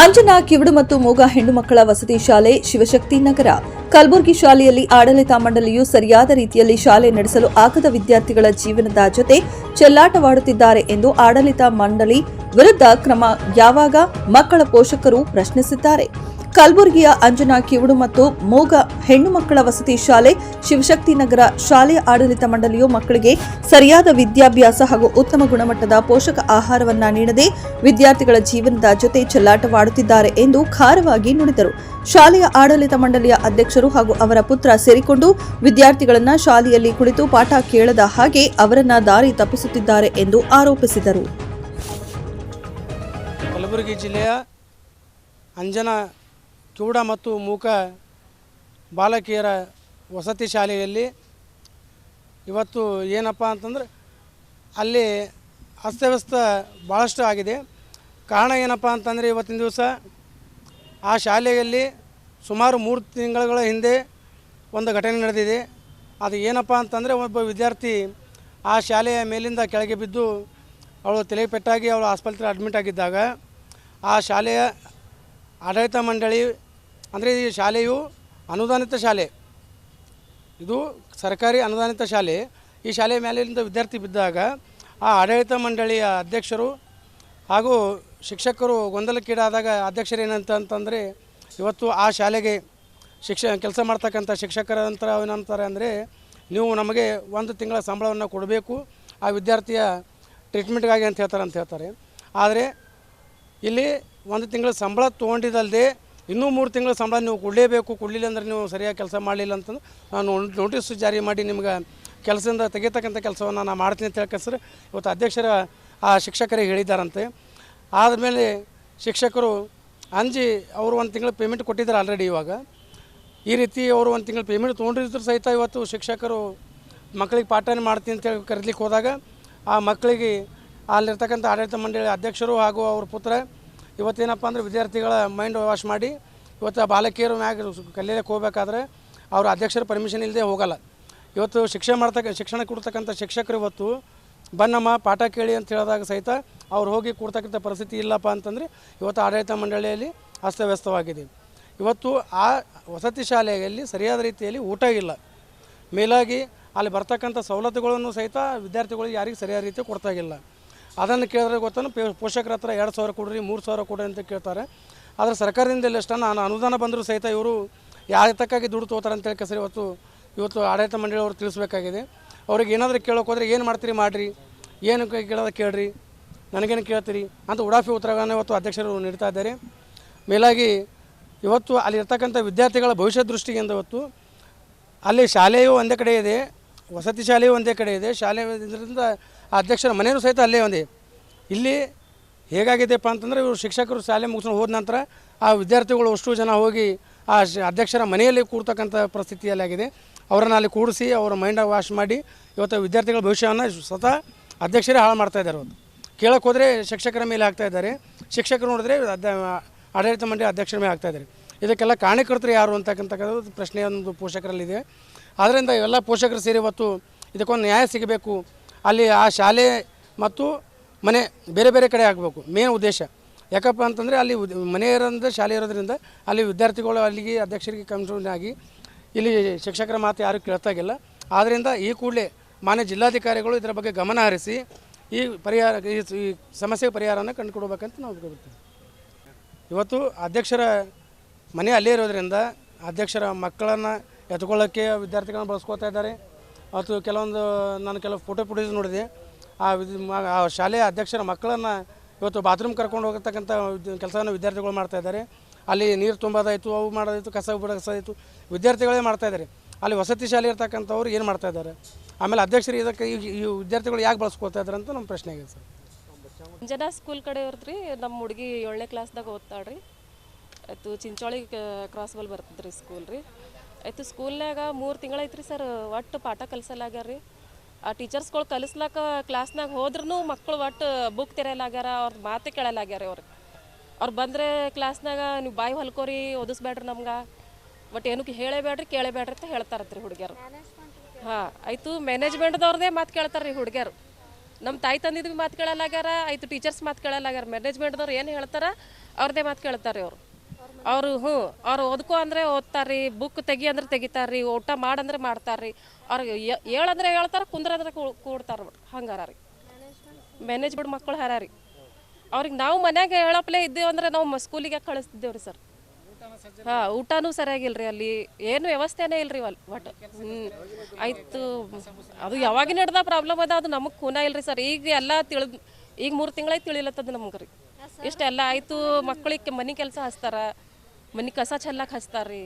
ಅಂಜನಾ ಕಿವುಡು ಮತ್ತು ಮೂಗ ಹೆಣ್ಣು ಮಕ್ಕಳ ವಸತಿ ಶಾಲೆ ಶಿವಶಕ್ತಿ ನಗರ. ಕಲಬುರಗಿ ಶಾಲೆಯಲ್ಲಿ ಆಡಳಿತ ಮಂಡಳಿಯು ಸರಿಯಾದ ರೀತಿಯಲ್ಲಿ ಶಾಲೆ ನಡೆಸಲು ಆಗದ ವಿದ್ಯಾರ್ಥಿಗಳ ಜೀವನದ ಜೊತೆ ಚೆಲ್ಲಾಟವಾಡುತ್ತಿದ್ದಾರೆ ಎಂದು ಆಡಳಿತ ಮಂಡಳಿ ವಿರುದ್ಧ ಕ್ರಮ ಯಾವಾಗ ಮಕ್ಕಳ ಪೋಷಕರು ಪ್ರಶ್ನಿಸಿದ್ದಾರೆ. ಕಲಬುರಗಿಯ ಅಂಜನಾ ಕಿವುಡು ಮತ್ತು ಮೂಗ ಹೆಣ್ಣು ಮಕ್ಕಳ ವಸತಿ ಶಾಲೆ, ಶಿವಶಕ್ತಿ ನಗರ ಶಾಲೆ ಆಡಳಿತ ಮಂಡಳಿಯು ಮಕ್ಕಳಿಗೆ ಸರಿಯಾದ ವಿದ್ಯಾಭ್ಯಾಸ ಹಾಗೂ ಉತ್ತಮ ಗುಣಮಟ್ಟದ ಪೋಷಕ ಆಹಾರವನ್ನು ನೀಡದೆ ವಿದ್ಯಾರ್ಥಿಗಳ ಜೀವನದ ಜೊತೆ ಚೆಲ್ಲಾಟವಾಡುತ್ತಿದ್ದಾರೆ ಎಂದು ಖಾರವಾಗಿ ನುಡಿದರು. ಶಾಲೆಯ ಆಡಳಿತ ಮಂಡಳಿಯ ಅಧ್ಯಕ್ಷರು ಹಾಗೂ ಅವರ ಪುತ್ರ ಸೇರಿಕೊಂಡು ವಿದ್ಯಾರ್ಥಿಗಳನ್ನು ಶಾಲೆಯಲ್ಲಿ ಕುಳಿತು ಪಾಠ ಕೇಳದ ಹಾಗೆ ಅವರನ್ನ ದಾರಿ ತಪ್ಪಿಸುತ್ತಿದ್ದಾರೆ ಎಂದು ಆರೋಪಿಸಿದರು. ಕಲಬುರಗಿ ಜಿಲ್ಲೆಯ ಅಂಜನಾ ಕಿವುಡ ಮತ್ತು ಮೂಕ ಬಾಲಕಿಯರ ವಸತಿ ಶಾಲೆಯಲ್ಲಿ. ಇವತ್ತು ಏನಪ್ಪ ಅಂತಂದ್ರೆ ಅಲ್ಲಿ ಅಸ್ತವ್ಯಸ್ತ ಭಾಳಷ್ಟು ಆಗಿದೆ. ಕಾರಣ ಏನಪ್ಪ ಅಂತಂದರೆ ಇವತ್ತಿನ ದಿವಸ ಆ ಶಾಲೆಯಲ್ಲಿ ಸುಮಾರು ಮೂರು ತಿಂಗಳುಗಳ ಹಿಂದೆ ಒಂದು ಘಟನೆ ನಡೆದಿದೆ. ಅದು ಏನಪ್ಪ ಅಂತಂದರೆ ಒಬ್ಬ ವಿದ್ಯಾರ್ಥಿ ಆ ಶಾಲೆಯ ಮೇಲಿಂದ ಕೆಳಗೆ ಬಿದ್ದು ಅವಳು ತಲೆ ಪೆಟ್ಟಾಗಿ ಅವಳು ಆಸ್ಪತ್ರೆ ಅಡ್ಮಿಟ್ ಆಗಿದ್ದಾಗ ಆ ಶಾಲೆಯ ಆಡಳಿತ ಮಂಡಳಿ ಅಂದರೆ ಈ ಶಾಲೆಯು ಅನುದಾನಿತ ಶಾಲೆ. ಇದು ಸರ್ಕಾರಿ ಅನುದಾನಿತ ಶಾಲೆ. ಈ ಶಾಲೆಯ ಮೇಲಿಂದ ವಿದ್ಯಾರ್ಥಿ ಬಿದ್ದಾಗ ಆ ಆಡಳಿತ ಮಂಡಳಿಯ ಅಧ್ಯಕ್ಷರು ಹಾಗೂ ಶಿಕ್ಷಕರು ಗೊಂದಲಕ್ಕೀಡಾದಾಗ ಅಧ್ಯಕ್ಷರು ಏನಂತ ಅಂತಂದರೆ ಇವತ್ತು ಆ ಶಾಲೆಗೆ ಶಿಕ್ಷ ಕೆಲಸ ಮಾಡ್ತಕ್ಕಂಥ ಶಿಕ್ಷಕರ ನಂತರ ಏನಂತಾರೆ ಅಂದರೆ ನೀವು ನಮಗೆ ಒಂದು ತಿಂಗಳ ಸಂಬಳವನ್ನು ಕೊಡಬೇಕು, ಆ ವಿದ್ಯಾರ್ಥಿಯ ಟ್ರೀಟ್ಮೆಂಟ್ಗಾಗಿ ಅಂತ ಹೇಳ್ತಾರೆ ಅಂತ ಹೇಳ್ತಾರೆ. ಆದರೆ ಇಲ್ಲಿ ಒಂದು ತಿಂಗಳ ಸಂಬಳ ತೊಗೊಂಡಿದ್ದಲ್ಲದೆ ಇನ್ನೂ ಮೂರು ತಿಂಗಳ ಸಂಬಳ ನೀವು ಕೊಡಲೇಬೇಕು, ಕೊಡಲಿಲ್ಲ ಅಂದ್ರೆ ನೀವು ಸರಿಯಾಗಿ ಕೆಲಸ ಮಾಡಲಿಲ್ಲ ಅಂತಂದು ನಾನು ನೋಟಿಸ್ ಜಾರಿ ಮಾಡಿ ನಿಮ್ಗೆ ಕೆಲಸದಿಂದ ತೆಗಿತಕ್ಕಂಥ ಕೆಲಸವನ್ನು ನಾನು ಮಾಡ್ತೀನಿ ಅಂತ ಹೇಳ್ಕಸ್ರೆ ಇವತ್ತು ಅಧ್ಯಕ್ಷರ, ಆ ಶಿಕ್ಷಕರಿಗೆ ಹೇಳಿದ್ದಾರಂತೆ. ಆದಮೇಲೆ ಶಿಕ್ಷಕರು ಅಂಜಿ ಅವರು ಒಂದು ತಿಂಗಳು ಪೇಮೆಂಟ್ ಕೊಟ್ಟಿದ್ದಾರೆ ಆಲ್ರೆಡಿ ಇವಾಗ. ಈ ರೀತಿ ಅವರು ಒಂದು ತಿಂಗಳು ಪೇಮೆಂಟ್ ತೊಗೊಂಡಿದ್ರು ಸಹಿತ ಇವತ್ತು ಶಿಕ್ಷಕರು ಮಕ್ಕಳಿಗೆ ಪಾಠನೆ ಮಾಡ್ತೀನಿ ಅಂತೇಳಿ ಕರೀಲಿಕ್ಕೆ ಹೋದಾಗ ಆ ಮಕ್ಕಳಿಗೆ ಅಲ್ಲಿರ್ತಕ್ಕಂಥ ಆಡಳಿತ ಮಂಡಳಿ ಅಧ್ಯಕ್ಷರು ಹಾಗೂ ಅವ್ರ ಪುತ್ರ ಇವತ್ತೇನಪ್ಪ ಅಂದರೆ ವಿದ್ಯಾರ್ಥಿಗಳ ಮೈಂಡ್ ವಾಶ್ ಮಾಡಿ, ಇವತ್ತು ಬಾಲಕಿಯರು ಮ್ಯಾಗ ಕಲಿಯಕ್ಕೆ ಹೋಗ್ಬೇಕಾದ್ರೆ ಅವ್ರ ಅಧ್ಯಕ್ಷರ ಪರ್ಮಿಷನ್ ಇಲ್ಲದೆ ಹೋಗಲ್ಲ. ಇವತ್ತು ಶಿಕ್ಷಣ ಮಾಡ್ತಕ್ಕ, ಶಿಕ್ಷಣ ಕೊಡ್ತಕ್ಕಂಥ ಶಿಕ್ಷಕರು ಇವತ್ತು, ಬನ್ನಮ್ಮ, ಪಾಠ ಕೇಳಿ ಅಂತ ಹೇಳಿದಾಗ ಸಹಿತ ಅವ್ರು ಹೋಗಿ ಕೊಡ್ತಕ್ಕಂಥ ಪರಿಸ್ಥಿತಿ ಇಲ್ಲಪ್ಪ ಅಂತಂದರೆ ಇವತ್ತು ಆಡಳಿತ ಮಂಡಳಿಯಲ್ಲಿ ಅಸ್ತವ್ಯಸ್ತವಾಗಿದೆ. ಇವತ್ತು ಆ ವಸತಿ ಶಾಲೆಯಲ್ಲಿ ಸರಿಯಾದ ರೀತಿಯಲ್ಲಿ ಊಟ ಇಲ್ಲ. ಮೇಲಾಗಿ ಅಲ್ಲಿ ಬರ್ತಕ್ಕಂಥ ಸವಲತ್ತುಗಳನ್ನು ಸಹಿತ ವಿದ್ಯಾರ್ಥಿಗಳಿಗೆ ಯಾರಿಗೂ ಸರಿಯಾದ ರೀತಿ ಕೊಡ್ತಾಗಿಲ್ಲ ಅದನ್ನು ಕೇಳಿದ್ರೆ ಗೊತ್ತಾನು? ಪೋಷಕರ ಹತ್ರ ಎರಡು ಸಾವಿರ ಕೊಡ್ರಿ, ಮೂರು ಸಾವಿರ ಕೊಡ್ರಿ ಅಂತ ಕೇಳ್ತಾರೆ. ಆದರೆ ಸರ್ಕಾರದಿಂದ ಇಲ್ಲಷ್ಟ ನಾನು ಅನುದಾನ ಬಂದರೂ ಸಹಿತ ಇವರು ಯಾತಕ್ಕಾಗಿ ದುಡ್ಡು ತೊಗೋತಾರೆ ಅಂತ ಹೇಳಿ ಸರಿ ಇವತ್ತು ಇವತ್ತು ಆಡಳಿತ ಮಂಡಳಿಯವರು ತಿಳಿಸ್ಬೇಕಾಗಿದೆ. ಅವ್ರಿಗೆ ಏನಾದರೂ ಕೇಳೋಕೆ ಹೋದರೆ ಏನು ಮಾಡ್ತೀರಿ, ಮಾಡಿರಿ. ಏನು ಕೇಳೋದು ಕೇಳ್ರಿ. ನನಗೇನು ಕೇಳ್ತೀರಿ ಅಂತ ಉಡಾಫಿ ಉತ್ತರಗಳನ್ನು ಇವತ್ತು ಅಧ್ಯಕ್ಷರು ನೀಡ್ತಾ ಇದ್ದಾರೆ. ಮೇಲಾಗಿ ಇವತ್ತು ಅಲ್ಲಿರ್ತಕ್ಕಂಥ ವಿದ್ಯಾರ್ಥಿಗಳ ಭವಿಷ್ಯ ದೃಷ್ಟಿಯಿಂದ ಇವತ್ತು ಅಲ್ಲಿ ಶಾಲೆಯು ಒಂದೇ ಕಡೆ ಇದೆ. ವಸತಿ ಶಾಲೆಯೂ ಒಂದೇ ಕಡೆ ಇದೆ. ಶಾಲೆ ಇದರಿಂದ ಅಧ್ಯಕ್ಷರ ಮನೆಯೂ ಸಹಿತ ಅಲ್ಲೇ ಒಂದೇ. ಇಲ್ಲಿ ಹೇಗಾಗಿದೆಪ್ಪ ಅಂತಂದರೆ ಇವರು ಶಿಕ್ಷಕರು ಶಾಲೆ ಮುಗಿಸ್ಕೊಂಡು ಹೋದ ನಂತರ ಆ ವಿದ್ಯಾರ್ಥಿಗಳು ಅಷ್ಟು ಜನ ಹೋಗಿ ಆ ಅಧ್ಯಕ್ಷರ ಮನೆಯಲ್ಲಿ ಕೂರ್ತಕ್ಕಂಥ ಪರಿಸ್ಥಿತಿಯಲ್ಲಿ ಅವರನ್ನು ಅಲ್ಲಿ ಕೂಡಿಸಿ ಅವರ ಮೈಂಡ್ ವಾಶ್ ಮಾಡಿ ಇವತ್ತು ವಿದ್ಯಾರ್ಥಿಗಳ ಭವಿಷ್ಯವನ್ನು ಸ್ವತಃ ಅಧ್ಯಕ್ಷರೇ ಹಾಳು ಮಾಡ್ತಾ ಇದ್ದಾರೆ ಅವತ್ತು ಕೇಳಕ್ಕೆ ಹೋದರೆ ಶಿಕ್ಷಕರ ಮೇಲೆ ಆಗ್ತಾ ಇದ್ದಾರೆ. ಶಿಕ್ಷಕರು ನೋಡಿದ್ರೆ ಆಡಳಿತ ಮಂಡಳಿ ಅಧ್ಯಕ್ಷರ ಮೇಲೆ ಆಗ್ತಾ ಇದ್ದಾರೆ. ಇದಕ್ಕೆಲ್ಲ ಕಾರಣಕರ್ತರು ಯಾರು ಅಂತಕ್ಕಂಥಕ್ಕಂಥದ್ದು ಪ್ರಶ್ನೆ ಒಂದು ಪೋಷಕರಲ್ಲಿದೆ. ಆದ್ದರಿಂದ ಇವೆಲ್ಲ ಪೋಷಕರು ಸೇರಿ ಇವತ್ತು ಇದಕ್ಕೊಂದು ನ್ಯಾಯ ಸಿಗಬೇಕು. ಅಲ್ಲಿ ಆ ಶಾಲೆ ಮತ್ತು ಮನೆ ಬೇರೆ ಬೇರೆ ಕಡೆ ಆಗಬೇಕು, ಮೇನ್ ಉದ್ದೇಶ. ಯಾಕಪ್ಪ ಅಂತಂದರೆ ಅಲ್ಲಿ ಮನೆ ಇರೋದ್ರಿಂದ ಶಾಲೆ ಇರೋದ್ರಿಂದ ಅಲ್ಲಿ ವಿದ್ಯಾರ್ಥಿಗಳು ಅಲ್ಲಿಗೆ ಅಧ್ಯಕ್ಷರಿಗೆ ಕಂಟ್ರೋಲ್ ಆಗಿ ಇಲ್ಲಿ ಶಿಕ್ಷಕರ ಮಾತು ಯಾರೂ ಕೇಳ್ತಾಗಿಲ್ಲ. ಆದ್ದರಿಂದ ಈ ಕೂಡಲೇ ಮಾನ್ಯ ಜಿಲ್ಲಾಧಿಕಾರಿಗಳು ಇದರ ಬಗ್ಗೆ ಗಮನ ಹರಿಸಿ ಈ ಪರಿಹಾರ, ಈ ಈ ಸಮಸ್ಯೆಗೆ ಪರಿಹಾರವನ್ನು ಕಂಡುಕೊಡ್ಬೇಕಂತ ನಾವು ಕೇಳ್ತೀವಿ ಇವತ್ತು ಅಧ್ಯಕ್ಷರ ಮನೆ ಅಲ್ಲೇ ಇರೋದರಿಂದ ಅಧ್ಯಕ್ಷರ ಮಕ್ಕಳನ್ನು ಎತ್ಕೊಳ್ಳೋಕ್ಕೆ ವಿದ್ಯಾರ್ಥಿಗಳನ್ನ ಬಳಸ್ಕೋತಾ ಇದ್ದಾರೆ. ಮತ್ತು ಕೆಲವೊಂದು ನಾನು ಕೆಲವು ಫೋಟೋ ಫುಟೇಜ್ ನೋಡಿದೆ. ಆ ವಿದ್ ಆ ಶಾಲೆಯ ಅಧ್ಯಕ್ಷರ ಮಕ್ಕಳನ್ನು ಇವತ್ತು ಬಾತ್ರೂಮ್ ಕರ್ಕೊಂಡು ಹೋಗತಕ್ಕಂಥ ಕೆಲಸವನ್ನು ವಿದ್ಯಾರ್ಥಿಗಳು ಮಾಡ್ತಾ ಇದ್ದಾರೆ. ಅಲ್ಲಿ ನೀರು ತುಂಬೋದಾಯಿತು, ಅವು ಮಾಡೋದಾಯಿತು, ಕಸ ಬಿಡಿಸೋದಾಯಿತು ವಿದ್ಯಾರ್ಥಿಗಳೇ ಮಾಡ್ತಾ ಇದ್ದಾರೆ. ಅಲ್ಲಿ ವಸತಿ ಶಾಲೆ ಇರ್ತಕ್ಕಂಥವ್ರು ಏನು ಮಾಡ್ತಾ ಇದ್ದಾರೆ? ಆಮೇಲೆ ಅಧ್ಯಕ್ಷರು ಇದಕ್ಕೆ ಈ ಈ ವಿದ್ಯಾರ್ಥಿಗಳು ಯಾಕೆ ಬಳಸ್ಕೋತಾ ಇದ್ದಾರೆ ಅಂತ ನಮ್ಮ ಪ್ರಶ್ನೆ ಆಗಿದೆ ಸರ್. ಜನ ಸ್ಕೂಲ್ ಕಡೆ ಇರ್ತ್ರಿ ನಮ್ಮ ಹುಡುಗಿ ಏಳನೇ ಕ್ಲಾಸ್ದಾಗ ಓದ್ತಾಳ್ರಿ. ಅದು ಚಿಂಚೋಳಿ ಕ್ರಾಸ್ ಬಲ್ ಬರ್ತದ್ರಿ ಸ್ಕೂಲ್ ರೀ. ಆಯ್ತು ಸ್ಕೂಲ್ನಾಗ ಮೂರು ತಿಂಗಳು ಐತ್ರಿ ಸರ್, ಒಟ್ಟು ಪಾಠ ಕಲಿಸಲಾಗ್ಯಾರ ರೀ ಆ ಟೀಚರ್ಸ್ಗಳು ಕಲಿಸ್ಲಾಕ ಕ್ಲಾಸ್ನಾಗ ಹೋದ್ರೂ ಮಕ್ಕಳು ಒಟ್ಟು ಬುಕ್ ತೆರೆಯಲಾಗ್ಯಾರ ಅವ್ರ ಮಾತೇ ಕೇಳಲಾಗ್ಯಾರ ಅವ್ರಿಗೆ ಅವ್ರು ಬಂದರೆ ಕ್ಲಾಸ್ನಾಗ ನೀವು ಬಾಯಿ ಹೊಲ್ಕೋರಿ ಓದಿಸ್ಬೇಡ್ರಿ ನಮ್ಗೆ. ಬಟ್ ಏನಕ್ಕೆ ಹೇಳೇಬೇಡ್ರಿ ಕೇಳಬೇಡ್ರಿ ಅಂತ ಹೇಳ್ತಾರತ್ರಿ ಹುಡುಗಿಯರು. ಹಾಂ, ಆಯಿತು, ಮ್ಯಾನೇಜ್ಮೆಂಟ್ದವ್ರದೇ ಮಾತು ಕೇಳ್ತಾರೆ ರೀ ಹುಡುಗಿಯರು. ನಮ್ಮ ತಾಯಿ ತಂದಿದ್ದು ಮಾತು ಕೇಳಲಾಗ್ಯಾರ ಆಯಿತು, ಟೀಚರ್ಸ್ ಮಾತು ಕೇಳಲಾಗ್ಯಾರ ಮ್ಯಾನೇಜ್ಮೆಂಟ್ದವ್ರು ಏನು ಹೇಳ್ತಾರ, ಅವ್ರದೇ ಮಾತು ಕೇಳ್ತಾರೆ ಅವರು. ಅವರು ಹ್ಞೂ ಅವ್ರು ಓದ್ಕೊ ಅಂದರೆ ಓದ್ತಾರ್ರಿ ಬುಕ್ ತೆಗಿ ಅಂದ್ರೆ ತೆಗಿತಾರ್ರಿ, ಊಟ ಮಾಡಂದ್ರೆ ಮಾಡ್ತಾರ್ರಿ. ಅವ್ರಿಗೆ ಹೇಳಂದ್ರೆ ಹೇಳ್ತಾರೆ ಕುಂದ್ರಂದ್ರೆ ಕೂಡ್ತಾರ ಹಂಗಾರ ರೀ ಮ್ಯಾನೇಜ್ಮೆಂಟ್ ಮಕ್ಕಳು ಹರಾರಿ. ಅವ್ರಿಗೆ ನಾವು ಮನ್ಯಾಗ ಹೇಳಪ್ಲೇ ಇದ್ದೇವೆ ಅಂದ್ರೆ ನಾವು ಸ್ಕೂಲಿಗೆ ಕಳಿಸ್ತಿದ್ದೇವೆ ರೀ ಸರ್. ಹಾಂ, ಊಟನೂ ಸರಿಯಾಗಿಲ್ರಿ ಅಲ್ಲಿ, ಏನು ವ್ಯವಸ್ಥೆನೇ ಇಲ್ರಿ ಅಲ್ಲಿ ಒಟ್ಟು ಹ್ಞೂ ಆಯಿತು, ಅದು ಯಾವಾಗಿನ ಹಿಡ್ದ ಪ್ರಾಬ್ಲಮ್ ಅದ, ಅದು ನಮಗೆ ಖೂನ ಇಲ್ರಿ ಸರ್. ಈಗ ಎಲ್ಲ ತಿಳಿದ್, ಈಗ ಮೂರು ತಿಂಗಳಾಯ್ತು ತಿಳಿಲತ್ತದ ನಮ್ಗೆ ರೀ ಇಷ್ಟೆಲ್ಲ ಆಯಿತು ಮಕ್ಕಳಿಗೆ ಮನೆ ಕೆಲಸ ಹಚ್ತಾರ. ಮನೆ ಕಸ ಚೆಲ್ಲಕ್ಕೆ ಹಚ್ತಾರ್ರಿ.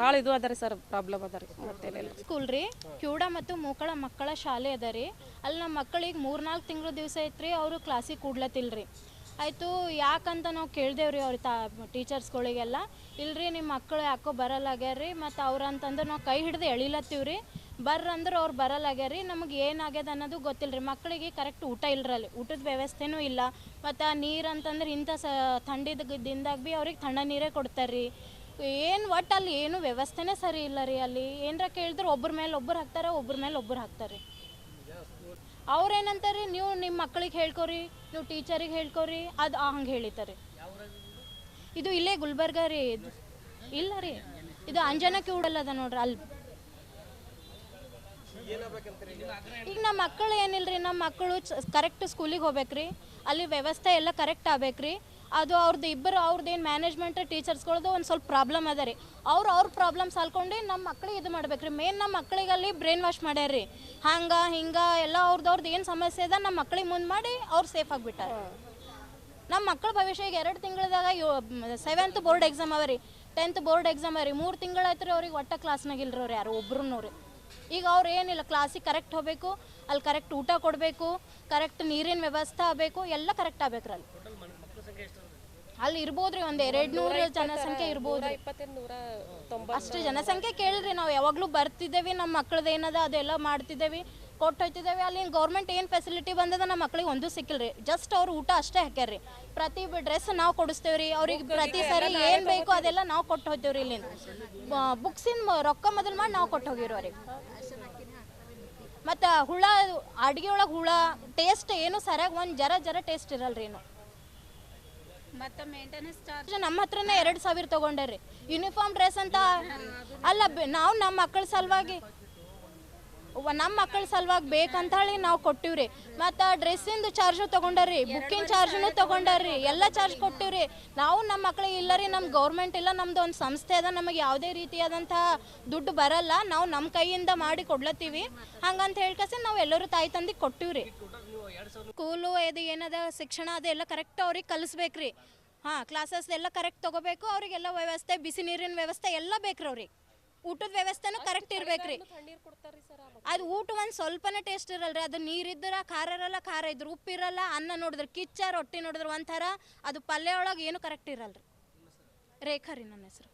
ಭಾಳ ಇದು ಅದ ರೀ ಸರ್ ಪ್ರಾಬ್ಲಮ್ ಅದ ರೀ ಮತ್ತೇನಿಲ್ಲ ಸ್ಕೂಲ್ ರೀ ಕ್ಯೂಡ ಮತ್ತು ಮೂಕಳ ಮಕ್ಕಳ ಶಾಲೆ ಅದ ರೀ. ಅಲ್ಲಿ ನಮ್ಮ ಮಕ್ಕಳಿಗೆ ಮೂರ್ನಾಲ್ಕು ತಿಂಗಳ ದಿವಸ ಐತ್ರಿ ಅವರು ಕ್ಲಾಸಿಗೆ ಕೂಡ್ಲತ್ತಿಲ್ರಿ ಆಯಿತು ಯಾಕಂತ ನಾವು ಕೇಳ್ದೇವ್ರಿ ಅವ್ರ ತಾ ಟೀಚರ್ಸ್ಗಳಿಗೆಲ್ಲ ಇಲ್ರಿ ನಿಮ್ಮ ಮಕ್ಕಳು ಯಾಕೋ ಬರಲ್ಲಾಗ್ಯಾರ್ರಿ ಮತ್ತು ಅವ್ರಂತಂದ್ರೆ ನಾವು ಕೈ ಹಿಡ್ದು ಎಳಿಲತ್ತೀವ್ರಿ. ಬರ್ರ ಅಂದ್ರೆ ಅವ್ರು ಬರಲ್ಲಾಗ್ಯಾರೀ ನಮಗೆ ಏನಾಗ್ಯದ ಅನ್ನೋದು ಗೊತ್ತಿಲ್ಲ ಮಕ್ಕಳಿಗೆ ಕರೆಕ್ಟ್ ಊಟ ಇಲ್ಲರಲ್ಲಿ ಊಟದ ವ್ಯವಸ್ಥೆನೂ ಇಲ್ಲ. ಮತ್ತು ನೀರು ಅಂತಂದ್ರೆ ಇಂಥ ಸ, ಥಂಡಿದ ಭೀ ಅವ್ರಿಗೆ ತಣ್ಣ ನೀರೇ ಕೊಡ್ತಾರೆ ರೀ ಏನು ಒಟ್ಟು ಅಲ್ಲಿ ಏನು ವ್ಯವಸ್ಥೆನೇ ಸರಿ ಇಲ್ಲ ರೀ ಅಲ್ಲಿ. ಏನರ ಕೇಳಿದ್ರೆ ಒಬ್ಬರ ಮೇಲೆ ಒಬ್ಬರು ಹಾಕ್ತಾರೆ ಒಬ್ಬರ ಮೇಲೆ ಒಬ್ಬರು ಹಾಕ್ತಾರೆ. ಅವ್ರೇನಂತಾರೆ ನೀವು ನಿಮ್ಮ ಮಕ್ಕಳಿಗೆ ಹೇಳ್ಕೊರಿ, ನೀವು ಟೀಚರಿಗೆ ಹೇಳ್ಕೊರಿ, ಅದು ಹಂಗೆ ಹೇಳಿತಾರೆ. ಇದು ಇಲ್ಲೇ ಗುಲ್ಬರ್ಗ ರೀ. ಇದು ಇಲ್ಲ ರೀ ಇದು ಅಂಜನಕ್ಕೆ ಉಡಲ್ಲದ ನೋಡ್ರಿ ಅಲ್ಲಿ. ಈಗ ನಮ್ಮ ಮಕ್ಕಳು ಏನಿಲ್ರಿ, ನಮ್ಮ ಮಕ್ಕಳು ಕರೆಕ್ಟ್ ಸ್ಕೂಲಿಗೆ ಹೋಗ್ಬೇಕ್ರಿ. ಅಲ್ಲಿ ವ್ಯವಸ್ಥೆ ಎಲ್ಲ ಕರೆಕ್ಟ್ ಆಗ್ಬೇಕ್ರಿ. ಅದು ಅವ್ರದ್ದು ಇಬ್ಬರು ಅವ್ರದ್ದು ಏನು ಮ್ಯಾನೇಜ್ಮೆಂಟ್ ಟೀಚರ್ಸ್ಗಳದ್ದು ಒಂದು ಸ್ವಲ್ಪ ಪ್ರಾಬ್ಲಮ್ ಅದ ರೀ. ಅವ್ರು ಅವ್ರ ಪ್ರಾಬ್ಲಮ್ ಸಾಲ್ಕೊಂಡು ನಮ್ಮ ಮಕ್ಳಿಗೆ ಇದು ಮಾಡ್ಬೇಕ್ರಿ. ಮೇನ್ ನಮ್ಮ ಮಕ್ಳಿಗೆ ಅಲ್ಲಿ ಬ್ರೈನ್ ವಾಶ್ ಮಾಡ್ಯಾರ್ರಿ. ಹಂಗೆ, ಹಿಂಗೆ, ಎಲ್ಲ ಅವ್ರದ್ದು ಅವ್ರದ್ದು ಏನು ಸಮಸ್ಯೆ ಅದ ನಮ್ಮ ಮಕ್ಳಿಗೆ ಮುಂದೆ ಮಾಡಿ ಅವ್ರು ಸೇಫ್ ಆಗಿಬಿಟ್ಟಾರೆ ನಮ್ಮ ಮಕ್ಕಳ ಭವಿಷ್ಯ ಈಗ ಎರಡು ತಿಂಗಳದಾಗ ಸೆವೆಂತ್ ಬೋರ್ಡ್ ಎಕ್ಸಾಮ್ ಅವ ರೀ. ಟೆಂತ್ ಬೋರ್ಡ್ ಎಕ್ಸಾಮ್ ಅವ ರೀ. ಮೂರು ತಿಂಗಳಾಯ್ತು ರೀ ಅವ್ರಿಗೆ ಒಟ್ಟ ಕ್ಲಾಸ್ನಾಗ ಇಲ್ರಿ ಅವ್ರು ಯಾರು ಒಬ್ರು ರೀ. ಈಗ ಅವ್ರು ಏನಿಲ್ಲ ಕ್ಲಾಸಿಗೆ ಕರೆಕ್ಟ್ ಹೋಗಬೇಕು ಅಲ್ಲಿ ಕರೆಕ್ಟ್ ಊಟ ಕೊಡಬೇಕು ಕರೆಕ್ಟ್ ನೀರಿನ ವ್ಯವಸ್ಥೆ ಆಗಬೇಕು ಎಲ್ಲ ಕರೆಕ್ಟ್ ಆಗ್ಬೇಕ್ರಿ ಅಲ್ಲಿ. ಅಲ್ಲಿ ಇರ್ಬೋದ್ರಿ ಒಂದು ಎರಡು ನೂರು ಜನಸಂಖ್ಯೆ ಇರ್ಬೋದು ಅಷ್ಟು ಜನಸಂಖ್ಯೆ ಕೇಳ್ರಿ ನಾವು ಯಾವಾಗಲೂ ಬರ್ತಿದ್ದೇವೆ ನಮ್ಮ ಮಕ್ಳದ್ದು ಏನದ ಅದೆಲ್ಲ ಮಾಡ್ತಿದ್ದೇವೆ. ಕೊಟ್ಟು ಹೋಯ್ತಿದ್ದೇವೆ ಅಲ್ಲಿ ಗೌರ್ಮೆಂಟ್ ಏನು ಫೆಸಿಲಿಟಿ ಬಂದದ ನಮ್ಮ ಮಕ್ಳಿಗೆ ಒಂದು ಸಿಕ್ಕಿಲ್ರಿ. ಜಸ್ಟ್ ಅವ್ರು ಊಟ ಅಷ್ಟೇ ಹಾಕ್ಯಾರ್ರಿ. ಪ್ರತಿ ಡ್ರೆಸ್ ನಾವು ಕೊಡಿಸ್ತೇವೆ ರೀ ಅವ್ರಿಗೆ ಪ್ರತಿ ಸರಿ ಏನು ಬೇಕು ಅದೆಲ್ಲ ನಾವು ಕೊಟ್ಟು ಹೋಗ್ತೇವೆ ರೀ ಇಲ್ಲಿಂದ ಬುಕ್ಸಿನ ರೊಕ್ಕ ಮೊದಲು ಮಾಡಿ ನಾವು ಕೊಟ್ಟು ಹೋಗಿರೋ ಅವ್ರಿಗೆ ಮತ್ತು ಹುಳ ಅಡುಗೆ ಒಳಗೆ ಹುಳ ಟೇಸ್ಟ್ ಏನು ಸರಿಯಾಗಿ ಒಂದು ಜರ ಜರ ಟೇಸ್ಟ್ ಇರಲ್ರಿ ಏನು ಮತ್ತೆ ಮೇಂಟೆನೆನ್ಸ್ ಚಾರ್ಜ್ ನಮ್ಮ ಹತ್ರನೇ ಎರಡು ಸಾವಿರ ತಗೊಂಡ್ರಿ ಯೂನಿಫಾರ್ಮ್ ಡ್ರೆಸ್ ಅಂತ ಅಲ್ಲ ನಾವು ನಮ್ಮ ಮಕ್ಕಳ ಸಲುವಾಗಿ ನಮ್ಮ ಮಕ್ಕಳ ಸಲುವಾಗಿ ಬೇಕಂತ ಹೇಳಿ ನಾವು ಕೊಟ್ಟಿವ್ರಿ. ಮತ್ತು ಡ್ರೆಸ್ಸಿಂದು ಚಾರ್ಜು ತೊಗೊಂಡಾರ್ರಿ ಬುಕ್ಕಿಂಗ್ ಚಾರ್ಜ್ನು ತೊಗೊಂಡಾರ್ರಿ, ಎಲ್ಲ ಚಾರ್ಜ್ ಕೊಟ್ಟಿವ್ರಿ. ನಾವು ನಮ್ಮ ಮಕ್ಳಿಗೆ ಇಲ್ಲ ರೀ ನಮ್ಮ ಗೌರ್ಮೆಂಟ್ ಇಲ್ಲ, ನಮ್ದು ಒಂದು ಸಂಸ್ಥೆ ಅದ, ನಮಗೆ ಯಾವುದೇ ರೀತಿಯಾದಂಥ ದುಡ್ಡು ಬರಲ್ಲ, ನಾವು ನಮ್ಮ ಕೈಯಿಂದ ಮಾಡಿ ಕೊಡ್ಲತ್ತೀವಿ. ಹಂಗಂತ ಹೇಳ್ಕಸಿ ನಾವು ಎಲ್ಲರೂ ತಾಯಿ ತಂದಿಗೆ ಕೊಟ್ಟಿವ್ರಿ. ಸ್ಕೂಲು ಇದು ಏನದ, ಶಿಕ್ಷಣ ಅದೆಲ್ಲ ಕರೆಕ್ಟ್ ಅವ್ರಿಗೆ ಕಲಿಸ್ಬೇಕ್ರಿ. ಹಾಂ ಕ್ಲಾಸಸ್ ಎಲ್ಲ ಕರೆಕ್ಟ್ ತೊಗೋಬೇಕು, ಅವ್ರಿಗೆಲ್ಲ ವ್ಯವಸ್ಥೆ, ಬಿಸಿ ನೀರಿನ ವ್ಯವಸ್ಥೆ ಎಲ್ಲ ಬೇಕ್ರಿ ಅವ್ರಿಗೆ. ಊಟದ ವ್ಯವಸ್ಥೆನೂ ಕರೆಕ್ಟ್ ಇರ್ಬೇಕ್ರಿ. ಅದು ಊಟ ಒಂದು ಸ್ವಲ್ಪನೇ ಟೇಸ್ಟ್ ಇರಲ್ರಿ. ಅದು ನೀರಿದ್ರ ಖಾರ ಇರಲ್ಲ ಖಾರ ಇದ್ರು ಉಪ್ಪು ಇರಲ್ಲ ಅನ್ನ ನೋಡಿದ್ರೆ ಕಿಚ್ಚ ರೊಟ್ಟಿ ನೋಡಿದ್ರೆ ಒಂಥರ ಅದು ಪಲ್ಯ ಒಳಗೆ ಏನು ಕರೆಕ್ಟ್ ಇರಲ್ರಿ. ರೇಖಾ ರೀ ನನ್ನ ಹೆಸರು.